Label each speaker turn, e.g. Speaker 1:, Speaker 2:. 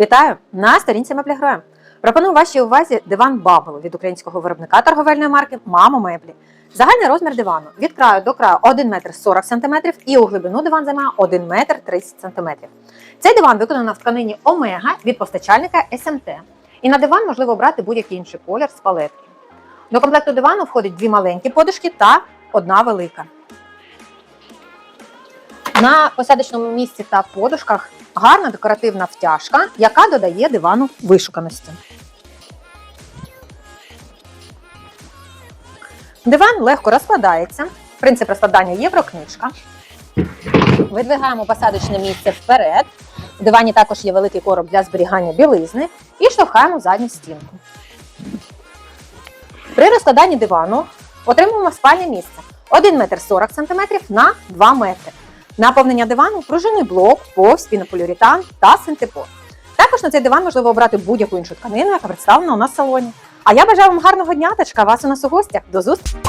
Speaker 1: Вітаю на сторінці Меблігроя. Пропоную вашій увазі диван Бабл від українського виробника торговельної марки Мамо Меблі. Загальний розмір дивану від краю до краю 1 метр 40 см і у глибину диван займає 1 метр 30 см. Цей диван виконано в тканині Омега від постачальника СМТ. І на диван можливо обрати будь-який інший колір з палетки. До комплекту дивану входить дві маленькі подушки та одна велика. На посадочному місці та подушках гарна декоративна втяжка, яка додає дивану вишуканості. Диван легко розкладається. Принцип розкладання єврокнижка. Видвигаємо посадочне місце вперед. У дивані також є великий короб для зберігання білизни і штовхаємо задню стінку. При розкладанні дивану отримуємо спальне місце 1 метр 40 см на 2 метри. Наповнення дивану пружинний блок, повз, пінополіуретан та синтепон. Також на цей диван можливо обрати будь-яку іншу тканину, яка представлена у нас в салоні. А я бажаю вам гарного дня та чекаю вас у нас у гостях. До зустрічі!